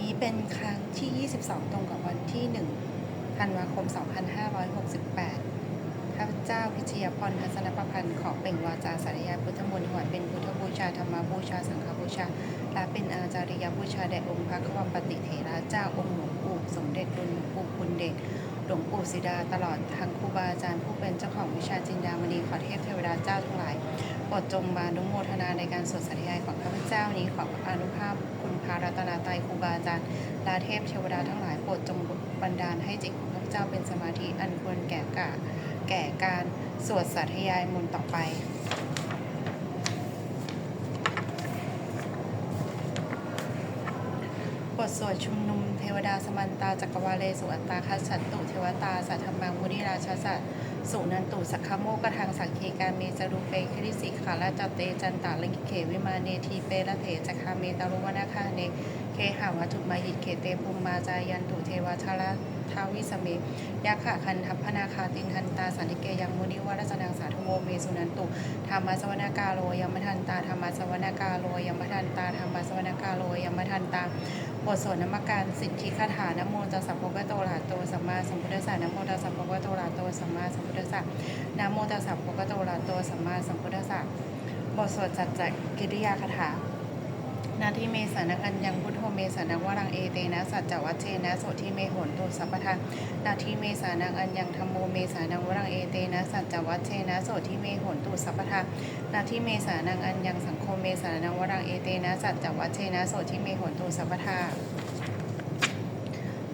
นี้เป็นครั้งที่ 22 ตรงกับวันที่1ธันวาคม 2568 ข้าพเจ้าพิชยาพรทัศนประพันธ์ ขอเป่งวาจาสารยาพุทธมนต์ถวายเป็นพุทธบูชาธรรมบูชา สังฆบูชา และเป็นอาจาริยบูชาแด่องค์พระควปฏิเถระเจ้าองค์หลวงปู่สมเด็จดุลหลวงปู่คุณเดชหลวงปู่ศิดาตลอดทางครูบาอาจารย์ผู้เป็นเจ้าของวิชาจินดามณีขอเทพเทวดาเจ้าทั้งหลายโปรดจงมานุโมทนาในการสวดสาธยายของข้าพเจ้านี้ขออนุภาพ พระรัตนาไตรัยครูบาอาจารย์ลาเทพเทวดาทั้งหลายโปรดจงบันดาลให้จิตของข้าพเจ้าเป็นสมาธิอันควรแก่กะแก่การสวดสาธยายมนต์ต่อไป ทสวดชุมนุมเทวดาสมันตาจักรวาเลสุอัตตาคัสสันตุเทวตาสัทธมังมุนิราชสัตสุนันตุสักขโมกทังสังเคการเมจารุเปคริสิขาราจเตจันตาลิงเขวิมาเนทีเปละเถจักขาเมตารุวนาคาเนเคหาวัตถุมายิเขเตภูมิมาจายันตุเทวชาลาทาวิสเมยะขะคันทัพพนาคาตินทันตาสันติเกยังมุนิวรัสนังสาธุโมเมสุนันตุธรรมสวนากาโลยมทันตาธรรมสวนากาโลยมทันตาธรรมสวนากาโลยมทันตา บทสวดนมัการสิทธิคาถานโมตัสสะภะคะวะโตอะระหะโตสัมมาสัมพุทธัสสะนโมตัสสะภะคะวะโตอะระหะโตสัมมาสัมพุทธัสสะนโมตัสสะภะคะวะโตอะระหะโตสัมมาสัมพุทธัสสะบทสวดจัดจักกิริยาคาถา นาทิเมสานังอัญญังพุทโธเมสานังวรังเอเตนะสัจจวัชเชนะโสทิเมโหนตุสัพพทานาทิเมสานังอัญญังธรรมโมเมสานังวรังเอเตนะสัจจวัชเชนะโสทิเมโหนตุสัพพทานาทิเมสานังอัญญังสังโฆเมสานังวรังเอเตนะสัจจวัชเชนะโสทิเมโหนตุสัพพทา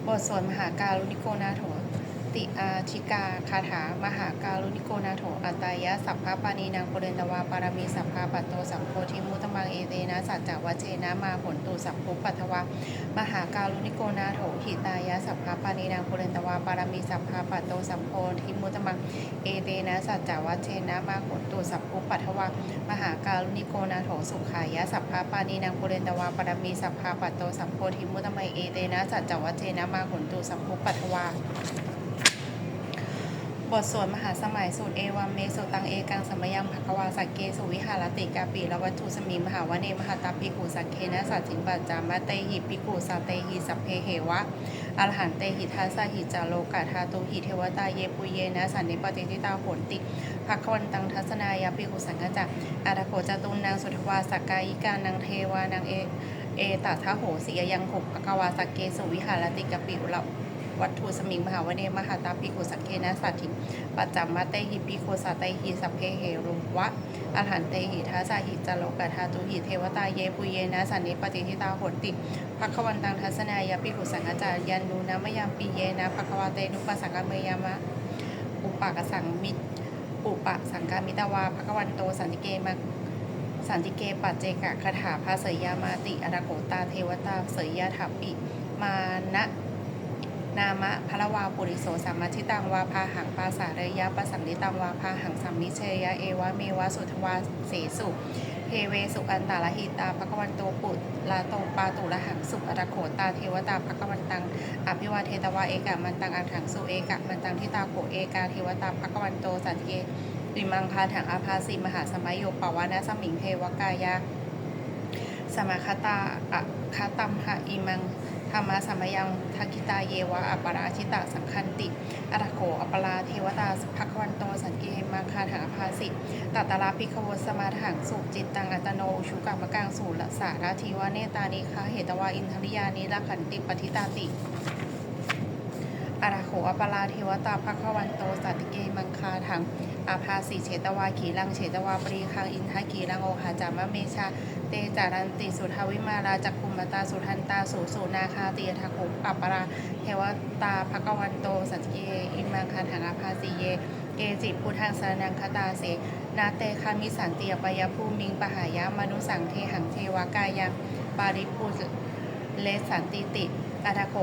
บทสวดมหาการุณิโกนาโถ ติอาชิกาคาถามหาการุณิโกนาโถอัตายะสัพพะปานีนางปุเรนตวาปารมีสัพพะปัตโตสัมโพธิมุตมังเอเตนะสัจจวัเชนะมาผลตุสัพพุปัทวามหาการุณิโกนาโถหิตายะสัพพะปานีนางปุเรนตวาปารมีสัพพะปัตโตสัมโพธิมุตมังเอเตนะสัจจวัเชนะมาผลตุสัพพุปัทวามหาการุณิโกนาโถสุขายะสัพพะปานีนางปุเรนตวาปารมีสัพพะปัตโตสัมโพธิมุตมังเอเตนะสัจจวัเชนะมาผลตุสัพพุปัทวา บทสวดมหาสมัยสูตรเอวัมเมสุตังเอกังสมยังภควาสักเกสุวิหารติกาปีละวัตถุสมิมหาวเนมหาตาปิกุสักเคนะสัจจิงปัจจามะเตหิปิกุสัตเตหิสัพเพเหวะอรหันเตหิทัสสหิจาโลกาธาตุหิเทวตาเยปุเยนะสันนิปติทิตาโหนติภควันตังทัศนายาปิกุสังกจักอาตโขจตุนนางสุทวาสักกายิกานางเทวานางเอเอตถาโหสียยังหกภควาสักเกสุวิหารติกาปิละ วัตถุสมิงมหาวเนมหาตาปิโกสังเคนะสัตถิปัจจัมมาเตหิปิโคสัตเตหิสัพเพเหรุวะอรหันเตหิทัสสหิจโลกะทาตุหิเทวตาเยปุเยนะสันนิปติทิตาโหติภควันตังทัศนายาปิโกสังกจายันนูนะมะยามปีเยนะภควาเตนุปสังกเมยามะอุปากสังมิตอุปะสังกามิตาวาภควันโตสันติเกมะสันติเกปัจเจกะคาถาภาเสยยามาติอราโกตาเทวตาเสยยาถาปิมานะ นามะพระวาปุริโสสัมมาทิตังวาพาหังปาสาเรยะปะสังนิตังวาพาหังสัมมิเชยะเอวะเมวะสุทวาเสสุเฮเวสุอันตาลหิตาภควันโตปุตลาโตปาตุละหังสุอรโขตาเทวตาภควันตังอภิวาเทตวาเอกะมันตังอังถังสุเอกะมันตังทิตาโขเอกาเทวตาภควันโตสันติเกวิมังคาถังอาภาสีมหาสมัยโยปวานะสมิงเทวกายาสมาคตาอะคาตัมหะอิมัง ธรรมะสมยังทักิตาเยวะอัปปราชิตาสังคันติอัตโขอัปปราเทวตาภควันโตสังเกมังคาถังภาสิตตัตตาลาภิกขวสมาถังสุจิตตังอัตโนชุกรรมกังสูละสาราทีวะเนตานิคาเหตวาอินทริยานิละขันติปทิตาติอาราโขอปราเทวตาภควันโตสัตติเกมังคาถัง อาภาสีเฉตวาขีลังเฉตวาปรีคังอินทกีลังโอหาจามะเมชา เตจารันติสุทาวิมาราจักคุมตาสุทันตาสุสุนาคาเตียทาคุอัปปราเทวตาภควันโตสัตติเกอิมังคาถังอาภาสีเย เกจิพุทธังสรนังคตาเสนาเตคามิสันเติยปยภูมิงปหายามนุสังเทหังเทวกายังปาริปุเลสันติติอาทาโข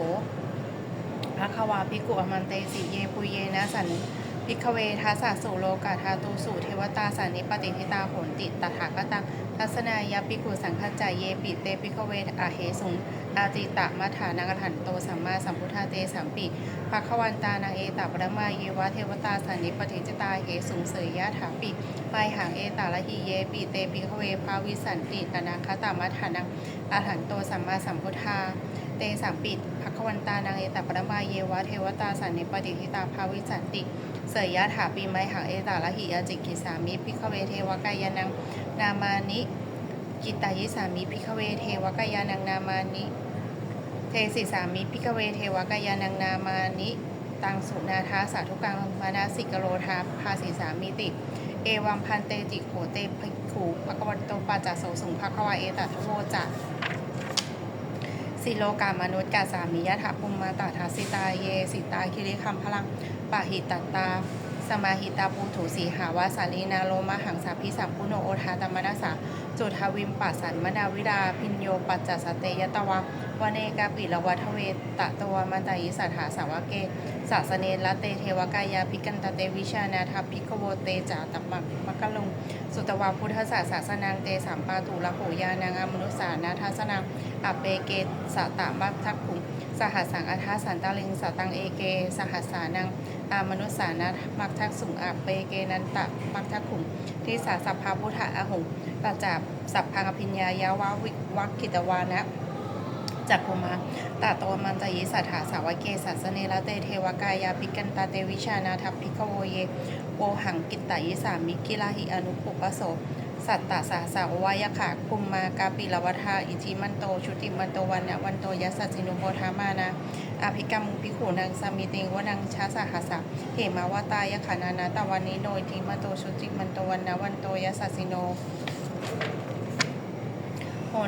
ภควาภิกขุอมันเตสิเยปุเยนะสัน พิกเวทัสสะสุโลกาธาตุสุเทวตาสันนิปติทิตาโหติตถาคตังทัศนายาภิกุสังฆจายเยปิเตภิกเวอาเหสุงอาติตะมัฐานังหันโตสัมมาสัมพุทธาเตสัมปิภควันตานังเอตปรมาเยวะเทวตาสันนิปติจิตาเหสุงเสยยะถาปิไปหังเอตาละหิเยปิเตภิกเวภาวิสันติตนาคตามัฐานังอาหันโตสัมมาสัมพุทธาเตสัมปิดภควันตานางเอตปรมาเยวะเทวตาสันนิปติทิตาภาวิสันติ เสยยะถาปีไมหังเอตาละหิยาจิกิสามิพิกเวเทวกายานังนามานิกิตายิสามิพิกเวเทวกายานังนามานิ เทสิสามิพิกเวเทวกายานังนามานิตังสุนาทาสาธุกังมานาสิกโรธาภาสีสามิติ เอวัมพันเตจิโขเตภิกขุปะกวันโตปาจจโสสุงภควาเอตัทโวจะ สิโลกามนุษย์กาสามิยะถาปุมมาตาทาสิตาเย สิตาคิริคัมพลังปะหิตตตาสมาหิตาปูถูสีหาวาสาลีนาโลมาหังสาพิสัมพุโนโอทาตมนัสสา จุทวิมปัสสันมนาวิดา พินโยปัจจสเตยตวะวเนกาปิละวัทเวตะตวมันตายิสัทธาสาวเกศาสเนละเตเทวกายาภิกันตเตวิชานาทาภิกขโวเตจาตัมมักมกะลงสุตวาพุทธศาสาสนังเตสามปาตุละโหยานางามนุสานาทัสนังอเปเกสตามัคทักขุง สหัสสังอัทาสันตาลิงสาตังเอเก สหัสสานังอามนุสานะมักทักสุงอาเปเกนันตะมักทักขุงที่สาสัพพาพุทธะอหุปัจจับสัพพังอภิญญายาวาวิวักขิตวานะจักกุมาตาโตมันจยิสัทธาสาวเกสัสเนละเตเทวกายาภิกันตาเตวิชานาทัพพิกโวเยโวหังกิตตายิสามิกิลาหิอนุปุปโส สัตตาสาสาววายขะกุมมากาปิลวัฏาอิทิมันโตชุติมันโตวันนะวันโตยัสสสินุโพธามานะอภิกรรมพิขุนังสามิติงวนังชาสหัสะเหมาวตายขานานาตะวันนี้โดยทิมันโตชุติมันโตวันนะวันโตยัสสสิโนโห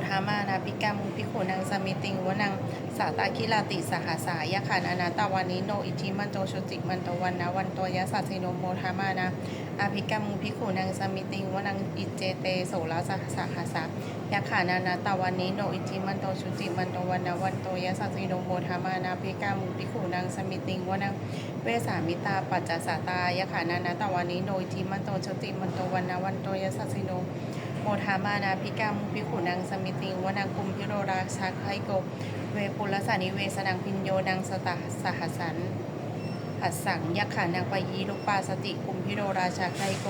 ทามานาปิกามุปิโขนังสมิติงวนังสาตาคิลาติสหาสายะขานอนาตาวานิโนอิทิมันโตชติมันตวันนะวันโตยะสัสสิโนโมทามานาอาภิกามุปิโขนังสมิติงวนังอิเจเตโสลาสหสหาสายะขานานาตาวานิโนอิทิมันโตชุติมันโตวันนะวันโตยะสัสสิโนโมทามานาภิกามุปิโขนังสมิติงวนังเวสามิตาปัจจสาตายะขานานาตาวานิโนอิทิมันโตชุติมันโตวันนะวันโตยะสัสสิโน โมทามานาพิกามุพิขุนังสมิติงวนังคุมพิโรราชาไคโก เวปุลสานิเวสนังพินโยนังสตาสหัสสันหัสสังยักขานังปยีลุปปาสติคุมพิโรราชาไคโก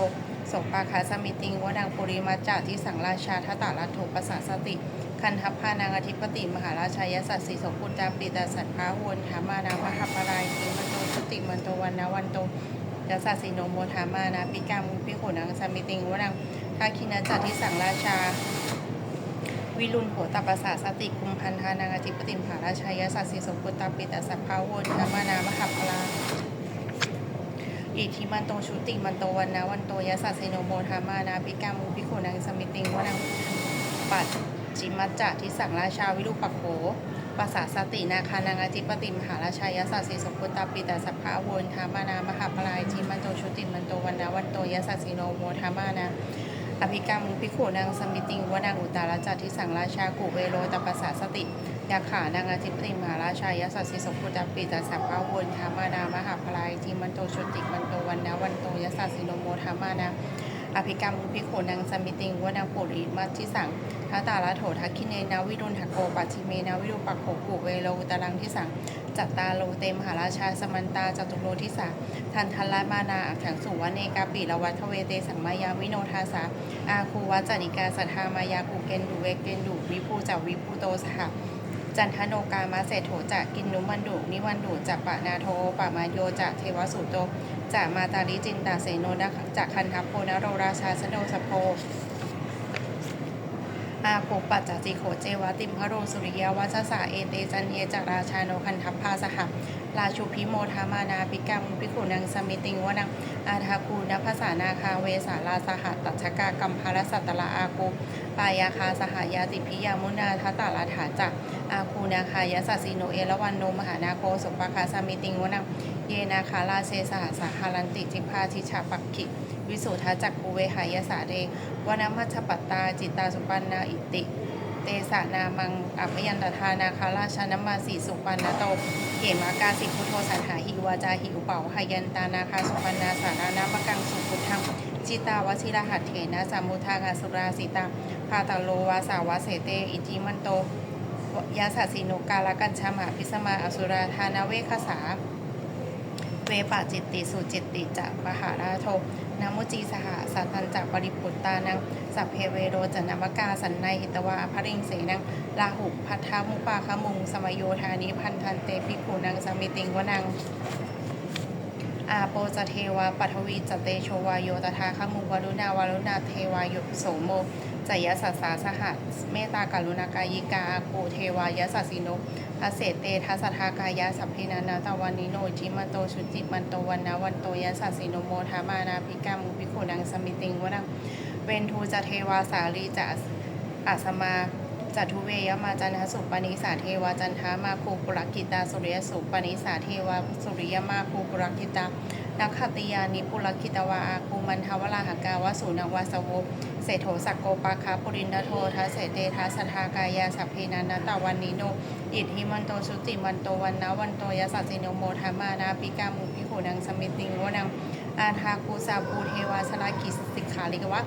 โสปาคาสมิติงวนังปุริมาจาที่สังราชาทตาลัทโถปสาสติ คันทัพพานางอธิปติมหาราชายสัตสีสมพุตตาปิตาสัตพาวนธามานามหาปรายทิมันโตชุติมันโตวันนวันโตยสัสสิโนโมธามานาปิกามุพิขุนังสมิติงวนัง ทาคินาจัตที่สังราชา วิรุณโหตปัสสะสติคุมพันธานังอธิปติมหาราชายสัสสิสมพุตตาปิตาสัพพาวนธรรมนามหัปปลาอิทิมันโตชุติมันโตวันนะวันโตยะสัสสิโนโมธามานาปิกามุปิโขนังสมิติงวนังปัจจิมัจจะที่สังราชาวิรุปักโขปัสสะสตินาคานังอธิปติมหาราชายสัสสิสมพุตตาปิตาสัพพาวนธรรมนามหาปลายทิมันโตชุติมันโตวันนะวันโตยะสัสสิโนโมธามานา อภิกรรมพิขุนางสมิติงวนางอุตารจัตทิสังราชากุเวโรตปัสสาสติยาขานางอาทิปติมหาราชายสัสสิสกุตปิตาสัพพาวนธรรมานามหาพลายทิมันโตชุติมันโตวันนะวันโตยสัสสิโนโมธรรมานาอภิกรรมพิขุนางสมิติงวนางปุริมัทิสังทัตตาลโถทักขิเนนาวิรุณหโกปัจฉิเมนาวิรุปักโขกุเวโรอุตรังทิสัง จัตตาโลเตมหาราชาสมันตาจตุโลทิสาทันทันละมานาอักขังสุวเนกาปิละวัทเวเตสังมายาวิโนทาสาอาคูวัจานิกาสัทธามายากูเกนดูเวเกนดูวิภูจาวิภูโตสหจันทโนกามาเศโถจากกินนุมันดุนิวันดุจากปะนาโทปะมาโยจากเทวสุโตจากมาตาลิจินตาเสโนนะจากคันทัพโพนโรราชาสโนสโพ อาโคปัจจจิโขเจวติมพระโรสุริยวัชสาเอเตจันเยจากราชาโนคันทัพพาสหราชุพิโมธามานาปิกรรมปิขุนังสมิติงวนังอาทาคูนภาษานาคาเวสาลาสหตัชกากัมภารสัตตละอาคูปายาคาสหายาติพิยามุนาทัตตาลาถาจักอาคูนาคายาสัสสิโนเอละวันโนมหานาโคสปปคาสมิติงวนังเยนาคาลาเซสหสาหารันติจิพาทิชาปักขิ วิสุทธาจักภูเวหายสาเรวนามัชปัตตา จิตตาสุปันนาอิติ เตสานามังอัพยันตทานาคาราชนมาสีสุปันนโตเขมากาสิพุทโธสันหาหิวาจาหิวเป่าหายันตานาคาสุปันนาสารานามกังสุพุทธังจิตาวชิรหัตเถนะสามุทางาสุราสิตาพาตาโลวาสาวาเสเต อิจิมันโตยาสัสสิโนกาลกัญชามาพิสมาอสุราธานาเวคสาเวปะจิตติสุจิตติจะมหาราโท นามุจีสหสัตตันจะปริปุตตานังสัพเพเวโรจนามกาสันในหิตวาภริงเสนังลาหุพัทธมุปาคมุง สมโยธานิพันธันเตปิคูนังสมิติงวนังอาโปจะเทวาปัทวีจเตโชวายโยตถาคมุวรุณาวารุณาเทวายุโสโมจยสัสสาสหัสเมตตากรุณากายิกาโกเทวายสัสสิโน ทัสเสเตทัสสทากายะสัพเพนานาตะวันนิโนจิมันโตชุจิมันโตวันนาวันโตยะสัสสิโนโมทามานาภิกามุภิโขนังสมิติงวนังเวนทูจะเทวาสาลีจะอาสมาจัตุเวยมาจันทสุปนิสาเทวาจันทามาคูปุรกิตาสุริยสุปนิสาเทวาสุริยมาคูปุรกิตา นักขติยานิปุรกิตวาอาคูมันทวราหกาวสุนังวาสโวเศโถสักโกปาคาปุรินทโททัสเสเตทัสทากายาสัพเพนานาตาวันนิโนอิทธิมันโตสุติมันโตวันนาวันโตยสัสสิโนโมธามานาปิกามุพิโขนังสมิติงวนังอาทาคูสาภูเทวาสลากิสิกขาลิกวะ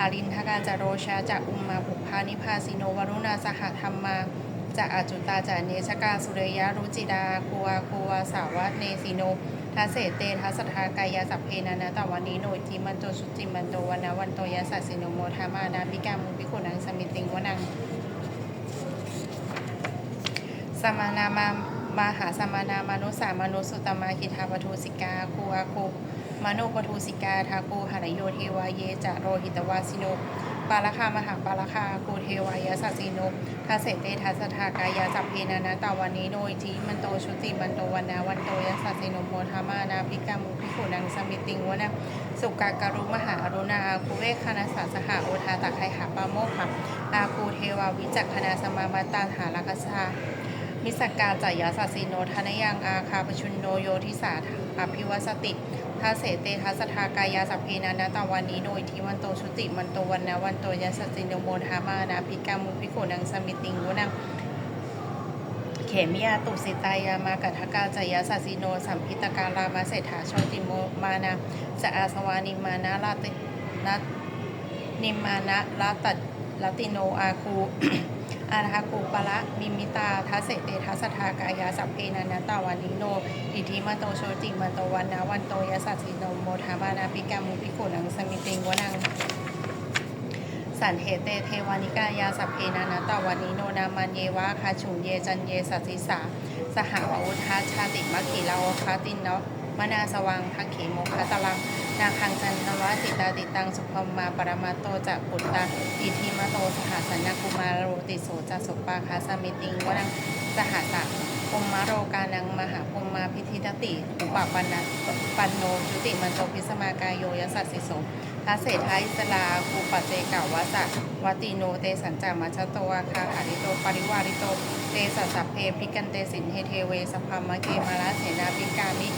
อารินทการจโรชาจะอุมมาภุพานิพาสิโนวรุณาสหธรรมมาจะอาจุตาจะเนชกาสุเรยะรุจิดาคัวคัวสาวัตเนสิโน ทัสเสเตทัสทากายาสัพเพนานาตวันนี้โนจิมันโตสุจิมันโตวันนาวันโตยาสัสสิโนโมทามานาพิกามุพิโขนังสมิติงวนังสมานามามหาสมานามานุสามนุสุตมาคิทาปทุสิกาคูอาคูมโนปทุสิกาทาคูหานโยเทวาเยจะโรหิตวาสิโน ปาลคามหาปาลคาคูเทวายาสัสสิโนทัสเสเตทัสทากายาสัพเพนานาตาวันนี้โนอิจิมันโตชุติมันโตวันนาวันโตยาสัสสิโนโมทามานาพิกามุพิโขนังสมิติงวนะสุกาการุมหาอรุณาคูเวคานาสาสหาโอทาตักไคหาปาโมกขะอาคูเทวาวิจักขณาสมามาตาหาลักษามิสกกาจายาสัสสิโนทนยังอาคาปชุนโนโยทิสาอภิวสติ ทัสเสเตทัสทากายาสัพเพนานาตาวันนี้โนอิทิวันโตชุติมันโตวันนาวันโตยาสัสสิโนโมทามานาภิกามุพิโขนังสมิติงวุนังเขมิยาตุสิตายามากัทกาจายาสัสิโนสัมพิตการามาเศรษฐาโชติโมมานาจะอาสวานิมานาลาตินัตนิมานะลาตัดลาติโนอาคู อาทาคูปะละมิมิตาทัสเสเตทัสทากายาสัพเพนันนตาวันนิโน อิทิมาโตโชติมาโตวันนาวันโตยสัสสิโนโมทามานาปิกามุปิโขนังสมิติงวนังสันเหเตเทวานิกายาสัพเพนานาตาวันนิโนนามันเยวะคาฉุงเยจันเยสัสสิสาสหาวอุทาชาติมัคคีลาวคาตินเนาะมนาสวังทักเขโมคาตลัง นาคังจันทวะติตาติตังสุภมมาปรมาโตจะปุตตาอิทิมาโตสหสัญญกุมารโรติโสจะสุปาคาสมิติงวังสหตะพมมโรกานังมหาพมมาพิธิตติอุปปันนะปันโนจุติมันโตพิสมากายโยยสัสสิโสทัสเศทาอิสลาภูปัจเจกาวะจักวัติโนเตสัญจามัชโตอาคาหาริโตปริวาริโตเตสัสสะเพพิกันเตสินเฮเทเวสพพมะเกมาลาเสนาปิกามิ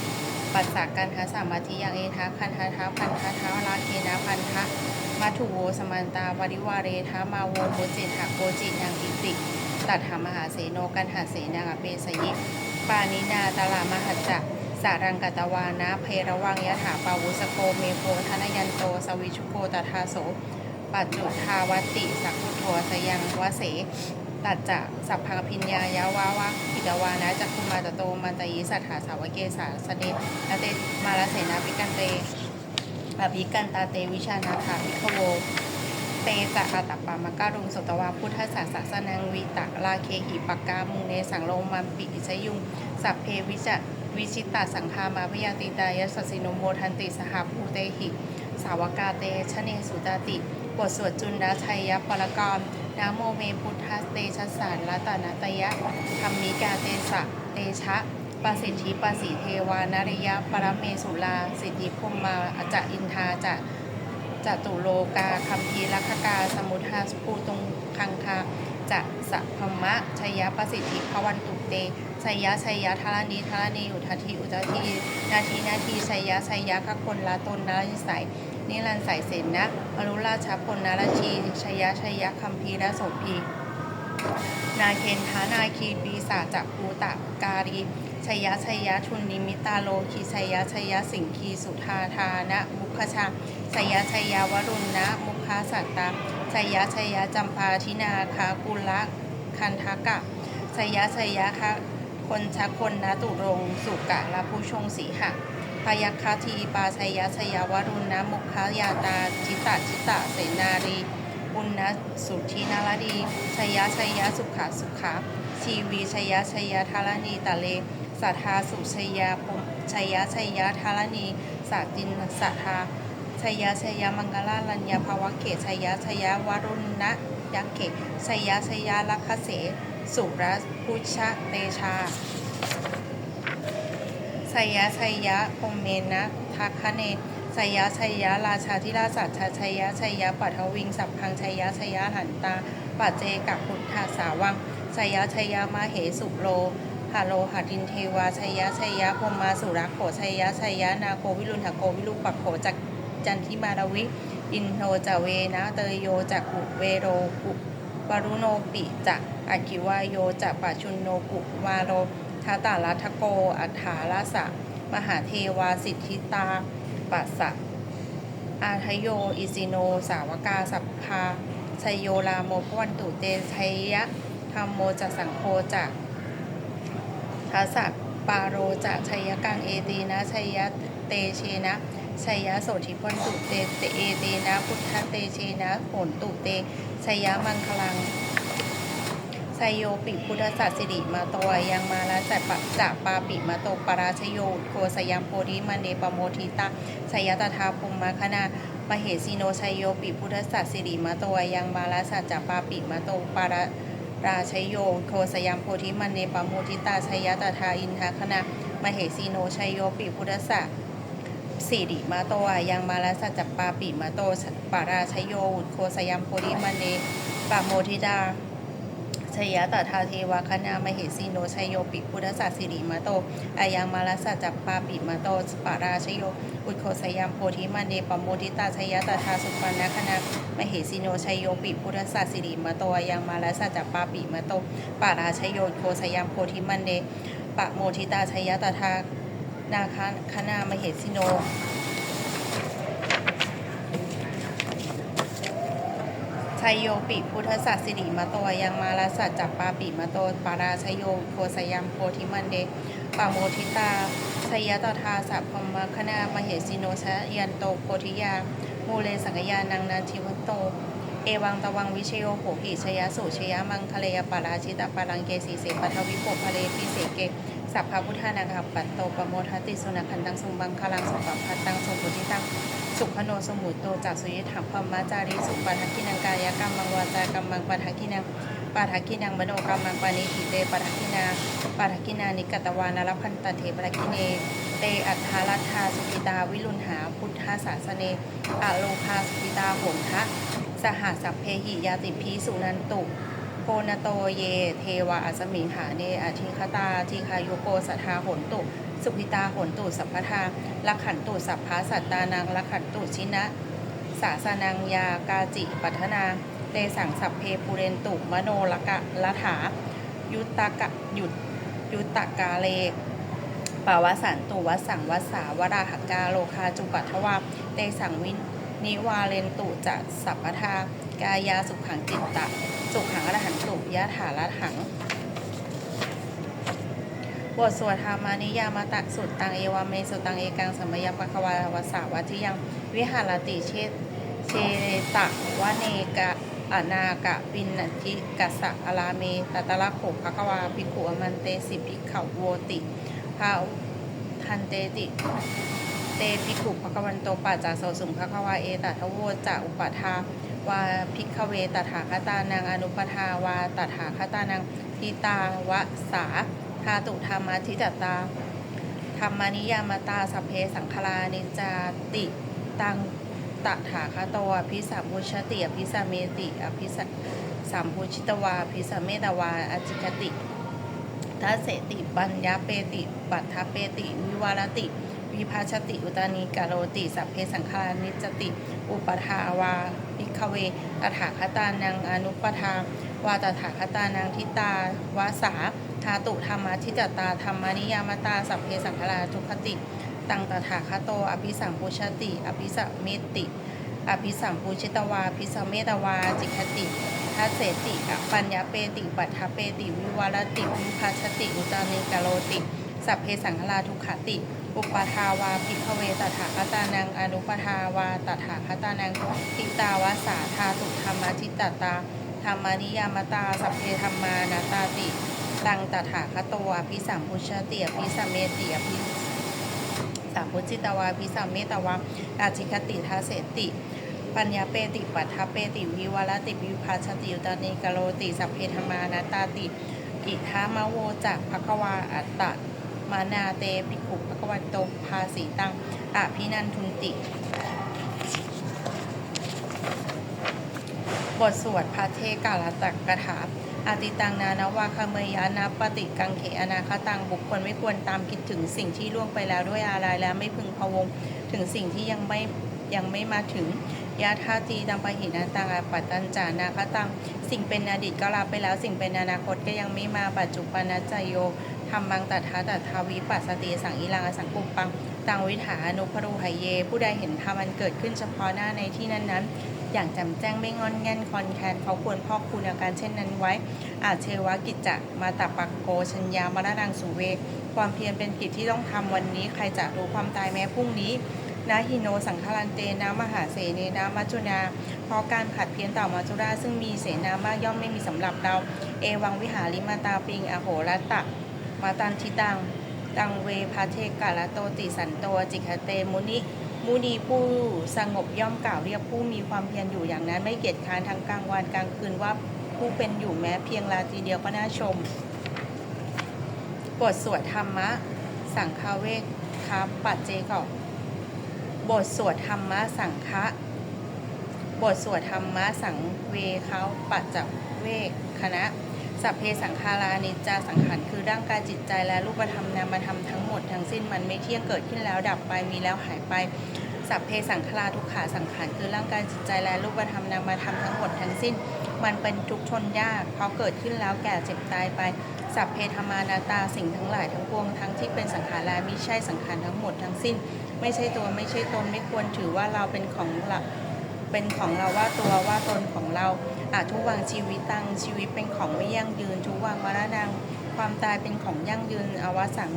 ปัสสากันทะสามาธิยังเอทะคันทะทะพันทะทะลาเคนะพันทะมัทุโวสมันตาวาริวาเรทะมาโวโกจิตหะโกจิตยังอิติตัดหามหาเสโนกันหาเสนาเปสยิปานินาตลามหัจจะสารังกตวานะเพระวังยะถาปาวุสโกเมโพธนยันโตสวิชุโกตทาโสปัจจุทาวติสักพุทโธสยังวเส ตัดจะสัพพังพิญญายาวาวะพิกวานะจักคุมาตโตมันตยิสัทธาสาวเกสาสเนนเตมาลเสนาปิกันเตอภิกันตาเตวิชานาถาภิกขโวเตจะอาตปปามะการุงสตวาพุทธศาสสนังวิตักลาเคหิปกกามุงเนสังโลมัมปิอิชยุง สัพเพวิจวิชิตาสังคามาพยาติตายสสสินโมทันติสหภูเตหิ สาวกาเตชเนสุตาติ บทสวดจุนดาชัยยปรกร นะโมเมพุทธสเตชะสารละตนาตยะธรรมิกาเตสะเตชะปสิทธิปสิเทวานริยะปรเมสุลา สิทธิพมมาอจะอินทาจะจตุโลกาคัมภีลักกา สมุทาสภูตุงคังคาจะสัพพมะชยปสิทธิภวันตุเตชัยยะชัยยะทารานีทารานีอุทาทีอุทาที นาทีนาทีชัยยะชัยยะขคนละตนนาริสัย นิรันดร์สายเสนนะอรุราชพลนาราชีชยะชยะคัมภีและโสภีนาเคนทานาคีปีศาจภูตะการีชยะชยะทุนนิมิตาโลคีชยะชยะสิงคีสุธาทานะมุขชาชยะชยะวรุณนะมุขาสัตตาชยะชยะจำปาทินาคากุลคันทกะชยะชยะคะคนชักคนนะตุรงสุกะละผู้ชงสีหะ ยัคฆทีปาชัยยะชยาวรุณนะมุขายาตาจิตตจิตตเสนารีปุณณสุทินาลดีชยะชยะสุขะสุขะชีวีชยะชยะทารณีตะเลสัทธาสุชยะพมชยะชยะทารณีสาตินสัทธาชยะชยะมังกลาลัญญาภาวะเกชยะชยะวรุณนะยักเกชยะชยะลักขเส สุรพุชะเตชา ชยะชัยยะพรมเมนะทัคคะเนชยะชัยยะ ราชาธิราชสัจชัยยะชัยยะปัทวิงสัพพังชัยยะชัยยะหันตาปัจเจกับพุทธาสาวังชัยยะชัยยะมาเหสุโลหาโลหะดินเทวาชัยยะชัยยะพรหมาสุรักโขชัยยะชัยยะนาโควิรุณหโกวิรุปักโขจักจันทิมารวิอินโทจเวนะเตยโยจักกุเวโรกุปรุโนปิจักอากิวายโยจักปัจจุนโนกุมาโร ทตาลัทโก อัฏฐาลสะ มหาเทวาสิทธิตาปัสสะ อาทโย อิสิโน สาวกาสัพพาชยโยรามโมพวันตุเตชัยยะธรรมโมจะสังโฆจะทัสสะปาโรจะชัยกังเอตีนะชัยยะเตเชนะชัยยะโสธิพันตุเตเตเอเตนะ พุทธเตเชนะโหนตุเตชัยยะมังคลัง ชยโยปิพุทธสัสสิริมาโตยังมาละจัปจะปาปิมาโตปราชโยโคสยามโพธิมันเดปโมทิตาชยตถาภูมิมาคณามเหสีโนชยโยปิพุทธสัสสิริมาโตยังมาละสัจจปาปิมาโตปาราราชโยโคสยามโพธิมันเดปโมทิตาชยตถาอินทคณามเหสีโนชยโยปิพุทธสัสสิริมาโตยังมาละสัจจปาปิมาโตปาราชโยโคสยามโพธิมันเดปโมทิตา ชยะตถาเทวคณามเหสีโนชัยโยปิพุทธศาสิริมาโตอายังมาลสัจจปปาปิมาโตสปาราชโยอุโคสยามโพธิมันเนปโมทิตาชยะตถาสุปันนคณามเหสีโนชัยโยปิพุทธศาสิริมาโตอายังมาลสัจจปปาปิมาโตปาราชโยอุโคสยามโพธิมันเนปโมทิตาชยะตถานาคณามเหสีโน ยโยปิพุทธสัสสิริมาโตยังมาลสัจจัปปาปิมาโตปาราชยโยโคสยามโพธิมันเดปาโมทิตาชยตถาสัพพมคณามเหสิโนชยันโตโพธิยามูเลสังยานังนาทิวโต เอวังตวังวิเชโยโหกิชยสุชยมังคะเลยปาราชิตปารังเกสีเสปทวิโกภะเลปิเสเกสัพพะพุทธานังคับปัตโตปโมทติสุนัขันตังสุมังคลังสุปพัตตังสุปุติตัง สุขโนสมุตโตจากสุยถัมพมมาจาริสุปัทกินังกายกรรมังวาจากรรมังปัทกินังปัทกินังมโนกรรมังปานิทิเตปัทกินาปัทกินานิกตวานรพันตเถปัทกิเน เตอัฏฐาลัทธาสุกิตาวิรุณหาพุทธาสาสเนอะโลคาสุกิตาโหนทะสหสัพเพหิยาติพีสุนันตุ โนโตเย เทวาอสมิงหาเนอธิคตาทีคายุโกสัทธาหนตุสุพิตาหนตุสัพพทาลักขันตุสัพพาสัตตานังลักขันตุชินะ สาสนังยากาจิปัทนาเตสังสัพเพปุเรนตุมโนลกะละถา ยุตตะกะยุตยุตตะกาเลปาวสันตุวสังวัสสาวราหกาโลคาจุปัทวาเตสังวินนิวาเลนตุจะสัพพทา กายาสุขขังจิตตะ สุขขังอรหันตุยะถาละหังบทสวดธรรมานิยามตะสุดตังเอวาเมสุตังเอกังสมยปะควาวสาวัติยังวิหารติเชตเชตะวะเนกะอนากะปินนทิกัสสะอลาเมตตะละโขภควาภิกขุอมันเตสิภิกขโวติภาทันเตติ เตภิกขุภควันโตปัจจาโสสุงภควาเอตัทโวจะอุปทา วาภิกเวตถาคตานังอนุปทาวาตถาคตานังทิตาวะสาธาตุธรรมาทิจตาธรรมานิยามตาสัพเพสังคลานิจาติตังตถาคตวอภิสัมพุชติอภิสัมเมติอภิสัมสัมพุชิตวาอภิสัมเมตวาอจิกติทัเสติปัญญาเปติปัททเปติ วิวารติ วิภาชติ อุตานิกาโรติ สัพเพสังคลานิจติ อุปทาวา ภิกขเว ตถาคตานังอนุปทาวาตถาคตานังทิตาวาสาธาตุธรรมาทิจตาธรรมานิยามตาสัพเพสังขลาทุคติ ตังตถาคโต อภิสัมพุชติ อภิสัมเมติ อภิสัมปูชิตวาพิสเมตวาจิคติทัเสติอปัญญาเปติปัฏฐเปติ วิวารติวิภัชติ อุตานิกาโลติ สัพเพสังฆลาทุกขติ อุปทาวาภิกเวตถาคตานังอนุปทาวาตถาคตานังทิตาวาสาธาตุธรรมทิตตตาธรรมานิยามตาสัพเพธรรมานาตาติตังตถาคโตอภิสัมพุชติอภิสัมเมติอภิสัมพุจิตวาอภิสัมเมตวาอาจิคติทัเสติ ปัญญาเปติปัฏฐเปติวิวารติวิภัชติอุตานิกโลติสัพเพธรรมานาตาติอิทามะโวจักภควาอัตต มานาเตภิกขุภควันโตภาสีตังอภินันทุนติ บทสวดพระเทกาลตักกถาอาติตังนานาวาคาเมยานาปฏิกังเขอนาคตังบุคคลไม่ควรตามคิดถึงสิ่งที่ล่วงไปแล้วด้วยอะไรและไม่พึงพะวงถึงสิ่งที่ยังไม่ยังไม่มาถึงยาธาตีตังปะหินาตังอปัตตัญจานาคตัง สิ่งเป็นอดีตก็ลาไปแล้ว สิ่งเป็นอนาคตก็ยังไม่มาปัจจุบันนจโย ธรรมังตัทธาตัทาวิปัสสติสังอิลังอสังกุปปังตังวิถาอนุพรูหเย ผู้ใดเห็นธรรมันเกิดขึ้นเฉพาะหน้าในที่นั้นๆ อย่างจำแจ้งไม่งอนแง่นคอนแคนเขาควรพอกคุณอาการเช่นนั้นไว้ อาเชวะกิจจะมาตับปักโกชัญญามรณังสุเว ความเพียรเป็นกิจที่ต้องทำวันนี้ ใครจะรู้ความตายแม้พรุ่งนี้นาหิโนสังฆลันเตนะมหาเสเนนะมัจุนา เพราะการผัดเพี้ยนต่อมัจุราซึ่งมีเสนามากย่อมไม่มีสำหรับเรา เอวังวิหาริมาตาปิงอโหรัตตะ มาตันทิตัง ตังเวพาเทกาลโตติสันโตจิคเตมุนิมุนีผู้สงบย่อมกล่าวเรียกผู้มีความเพียรอยู่อย่างนั้น ไม่เกียจค้านทั้งกลางวันกลางคืนว่าผู้เป็นอยู่แม้เพียงราตรีเดียวก็น่าชมบทสวดธรรมะ สังฆเวกคับปัจเจกบทสวดธรรมะสังฆะบทสวดธรรมะสังเวเขาปัจจเวกคณะ สัพเพสังขารานิจจาสังขารคือร่างกายจิตใจและรูปธรรมนามธรรมทั้งหมดทั้งสิ้นมันไม่เที่ยงเกิดขึ้นแล้วดับไปมีแล้วหายไปสัพเพสังขาราทุกขาสังขารคือร่างกายจิตใจและรูปธรรมนามธรรมทั้งหมดทั้งสิ้น มันเป็นทุกข์ทนยากเพราะเกิดขึ้นแล้วแก่เจ็บตายไป สัพเพธรรมานาตาสิ่งทั้งหลายทั้งปวงทั้งที่เป็นสังขารและไม่ใช่สังขารทั้งหมดทั้งสิ้น ไม่ใช่ตัวไม่ใช่ตนไม่ควรถือว่าเราเป็นของหลักเป็นของเราว่าตัวว่าตนของเรา อาทุวังชีวิตตังชีวิตเป็นของไม่ยั่งยืน ทุวังมรณัง ความตายเป็นของยั่งยืน อวสัง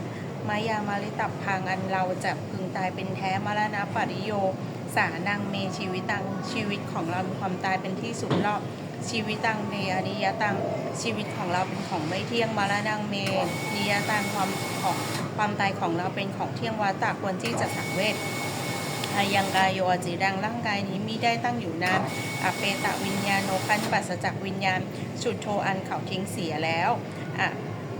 มายามาริตับพังอันเราจะพึงตายเป็นแท้มรณะปริโย สานังเมชีวิตตังชีวิตของเรามีความตายเป็นที่สุดรอบชีวิตตังเมอนิยตังชีวิตของเราเป็นของไม่เที่ยงมรณังเมนิยตังความของความตายของเราเป็นของเที่ยงวาตาควรที่จะสังเวช อายังกายโยอจิดังร่างกายนี้มิได้ตั้งอยู่นานอเปตะวิญญาณโนคันปัสจากวิญญาณสุดโทอันเขาทิ้งเสียแล้วอะ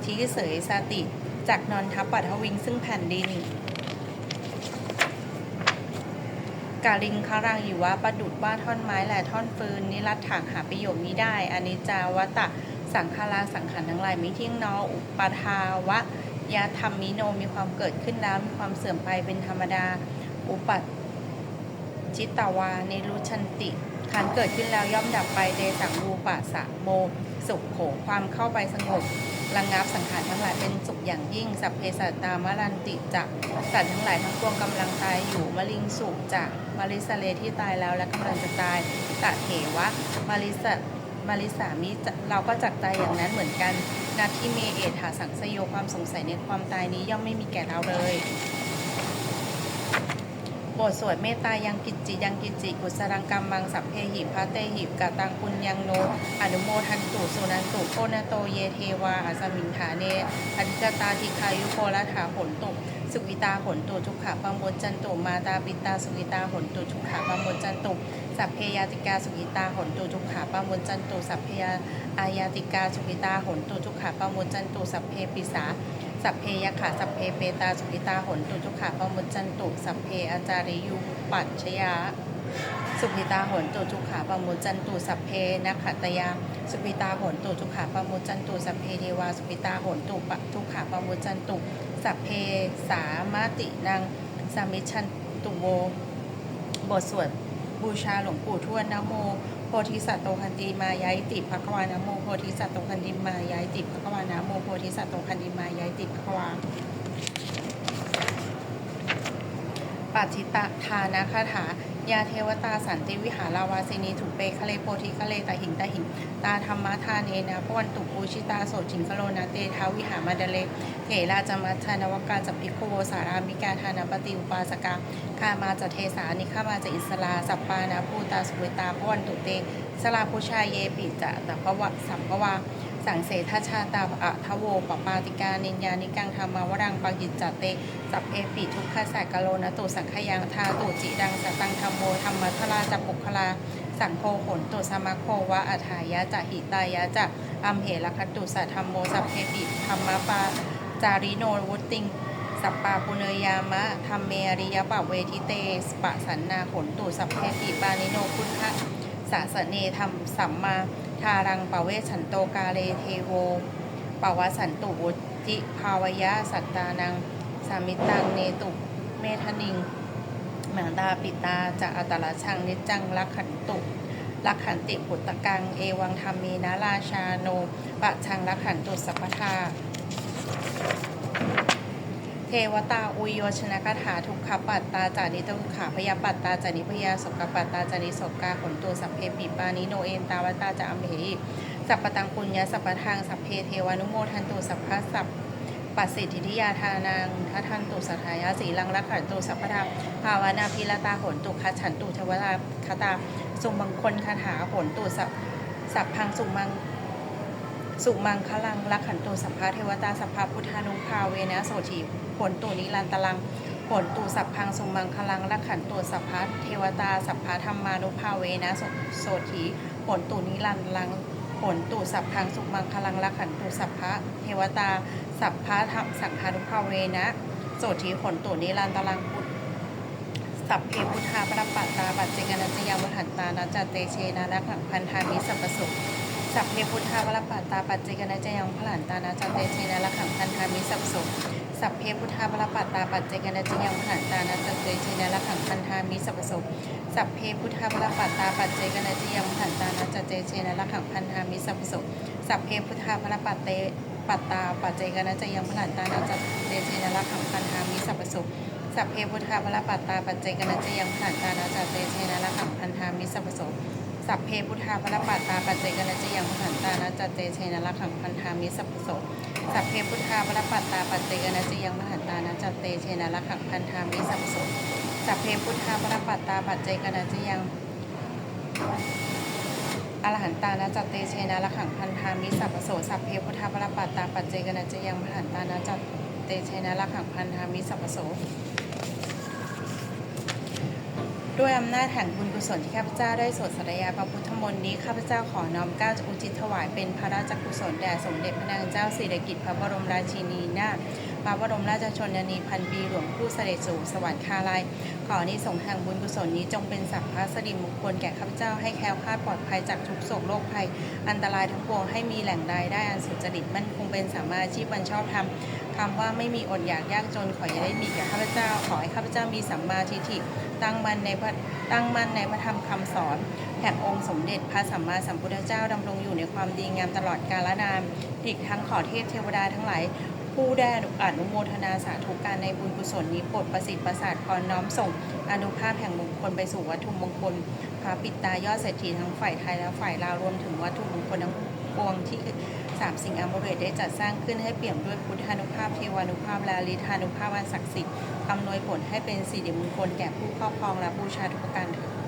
ทิเสยสติจากนอนทับปัทวิงซึ่งแผ่นดินกาลิงคารังอยู่ว่าประดุดว่าท่อนไม้และท่อนฟืนนิรัตถางหาประโยชน์นี้ได้อนิจจาวตะ สังขาราสังขารทั้งหลายมิที่ยงนออุปทาวะยาธรรมมิโนมีความเกิดขึ้นแล้วมีความเสื่อมไปเป็นธรรมดา อุปัต จิตตวาเนรุชันติขันเกิดขึ้นแล้วย่อมดับไปเดสังรูปะสะโม สุขโขความเข้าไปสงบระงงับสังขารทั้งหลายเป็นสุขอย่างยิ่ง สัพเพสัตตามรันติจักสัตว์ทั้งหลายทั้งปวงกำลังตายอยู่มะลิงสุขจากมาริสเลที่ตายแล้วและกำลังจะตายตะเถวะมาริสมาริสามิเราก็จักตายอย่างนั้นเหมือนกันนาทีเมเอถาสังสยโยความสงสัยในความตายนี้ย่อมไม่มีแก่เราเลย บทสวดเมตตายังกิจจิยังกิจจิกุสรังกรรมังสัพเพหิพระเตหิกาตังปุญญังโนอนุโมทันตุสุนันตุโคนาโตเยเทวาอาสมิงฐาเนอันจตาทิคายุโคละถาผลตุสุวิตาผลตุทุกขาปังบนจันตุมาตาปิตาสุวิตาผลตุทุกขาปังบนจันตุสัพเพยาติกาสุวิตาผลตุทุกขาปังบนจันตุสัพเพยาอายาติกาสุวิตาผลตุทุกขาปังบนจันตุสัพเพปิสา สัพเพยขาสัพเพเปตาสุขิตาหนตุจุขาปมุจจันตุ สัพเพอาจาริยุปัจชยาสุขิตาหนตุจุขาปมุจจันตุสัพเพนักขตยา สุขิตาหนตุจุขาปมุจจันตุสัพเพเทวาสุขิตาหนตุปทุกขาปมุจจันตุ สัพเพสามาตินังสามิชันตุโวบทสวดบูชาหลวงปู่ทวดนโมโพธิสัตว์ตคันติมายายติภควานโมโพธิสัตว์ตคันติมายายติภควานโมโพธิสัตว์ตคันติมายายติ วาปัจจิตะทานะคาถายาเทวตาสันติวิหาราวาสินีถุเปคะเลโพธิคะเลตาหิงตาหิงตาธรรมทานเนนะพวันตุปูชิตาโสจิงคโลนาเตทาวิหามาเดเลเถราจมัชานวกาจัพิโควสารามิกาทานปฏิอุปาสกาคามาจะเทสานิข้ามาจะอิสลาสัปปานาภูตาสุเวตาพวันตุเตสลาพุชายเยปิจะตะภวะสัมภวา สังเสทชาตาอะทโวปปาติกาเนญญานิกังธรรมาวรังปังกิจจเตสัพเพปิทุกขสักกะโลนะตุสังขยังทาตุจิดังสตังธรรมโมธรรมทราจะปุคลาสังโฆผลตุสมาโควะอัฏายะจะหิตายะจะอัมเหลคัตุสัทธรรมโมสัพเพปิธรรมปาจาริโนวุติงสัปปาปุเนยามะธรรมเมริยปะเวทิเตสปะสันนาผลตุสัพเพปิปานิโนพุทธะสาสเนธรรมสัมมา ทารังปเวชันโตกาเลเทโวปวสันตุวุจิภาวยะสัตตานัง สามิตังเนตุเมธนิงหมังตาปิตาจะอัตละชังนิจจังลักขันตุลักขันติปุตตะกัง เอวังธรรมีนาราชาโนปะชังลักขันตุสัพพทา เทวตาอุยโยชนะคาถาทุกขปัตตาจานิตุขาพยาปัตตาจานิพยาสกปัตตาจานิสกกาผลตัวสัพเพปิปานิโนเอนตาวตาจะอัมเหหิสัพปตังปุญญาสัพพทางสัพเพเทวานุโมทันตุสัพพะสัพปัสสิทธิทิยาทานังทัทันตุสัทธายาสีลังรักขันตุสัพพทาภาวนาพิลตาโหนตุคัจฉันตุเทวตาคตาสุมังคลคาถาโหนตุสัพสัพพังสุมัง สุมังคลังลักขันตุสัพพะเทวตาสัพพะพุทธานุภาเวนะโสถีผลตุนิรันตลังผลตุสัพพังสุมังคลังลักขันตุสัพพะเทวตาสัพพะธรรมานุภาเวนะโสถีผลตุนิรันตลังผลตุสัพพังสุมังคลังลักขันตุสัพพะเทวตาสัพพะธรรมสังฆานุภาเวนะโสถีผลตุนิรันตลังพุทธสัพเพพุทธาปรปัตตาปัจเจกนัจยังวหันตานะจัตเตเชนะนะขังพันธามิสัพพสุ สัพเพพุทธาปรปัตตาปัจเจกนัจจยังพลันตานะจัตเตเชนะละขังพันธามิสัพสุสัพเพพุทธาปรปัตตาปัจเจกนัจจยังพลันตานะจัตเตเชนะละขังพันธามิสัพสุสัพเพพุทธาปรปัตตาปัจเจกนัจจยังพลันตานะจัตเตเชนะละขังพันธามิสัพสุสัพเพพุทธาปรปัตเตปัตตาปัจเจกนัจจยังพลันตานะจัตเตเชนะละขังพันธามิสัพสุสัพเพพุทธาภรปัตตาปัจเจกนัจจยังผ่านตานาจัตเตเชนะละขังพันธามิสัพพโส สัพเพพุทธาภรปัตตาปัจเจกนัจจยังผ่านตานาจัตเตเชนละขังพันธามิสัพพโสสัพเพพุทธาภรปัตตาปัจเจกนัจจยังผ่านตานาจัตเตเชนละขังพันธามิสัพพโสสัพเพพุทธาภรปัตตาปัจเจกนัจจยังอรหันตานาจัตเตเชนะละขังพันธามิสัพพโสสัพเพพุทธาภรปัตตาปัจเจกนัจจยังผ่านตานาจัตเตเชนะละขังพันธามิสัพพโส ด้วยอำนาจแห่งบุญกุศลที่ข้าพเจ้าได้สวดสัตยาพระพุทธมนต์นี้ข้าพเจ้าขอน้อมเกล้าอุทิศถวายเป็นพระราชกุศลแด่สมเด็จพระนางเจ้าสิริกิติ์พระบรมราชินีนาถ พระบรมราชชนนีพันปีหลวงผู้เสด็จสู่สวรรคาลัยขออนิสงแห่งบุญกุศลนี้จงเป็นสัพพะสริมงคลแก่ข้าพเจ้าให้แคล้วคลาดปลอดภัยจากทุกโศกโรคภัย อันตรายทั้งปวงให้มีแหล่งรายได้อันสุจริตมั่นคงเป็นสามารถอาชีพวันชอบธรรมคำว่าไม่มีอดอยากยากจนขออย่าได้มีแก่ข้าพเจ้า ขอให้ข้าพเจ้ามีสัมมาทิฏฐิตั้งมั่นในพระตั้งมั่นในพระธรรมคำสอนแห่งองค์สมเด็จพระสัมมาสัมพุทธเจ้าดำรงอยู่ในความดีงามตลอดกาลนาน อีกทั้งขอเทพเทวดาทั้งหลาย ผู้ได้อนุโมทนาสาธุการในบุญกุศลนี้โปรดประสิทธิ์ประสาทพรน้อมส่งอนุภาพแห่งมงคลไปสู่วัตถุมงคลพระปิดตายอดเศรษฐีทั้งฝ่ายไทยและฝ่ายลาวรวมถึงวัตถุมงคลทั้งปวงที่สามสิ่งอมฤตได้จัดสร้างขึ้นให้เปี่ยมด้วยพุทธานุภาพเทวานุภาพและฤทธานุภาพอันศักดิ์สิทธิ์อำนวยผลให้เป็นสิริมงคลแก่ผู้ครอบครองและบูชาทุกประการเถิด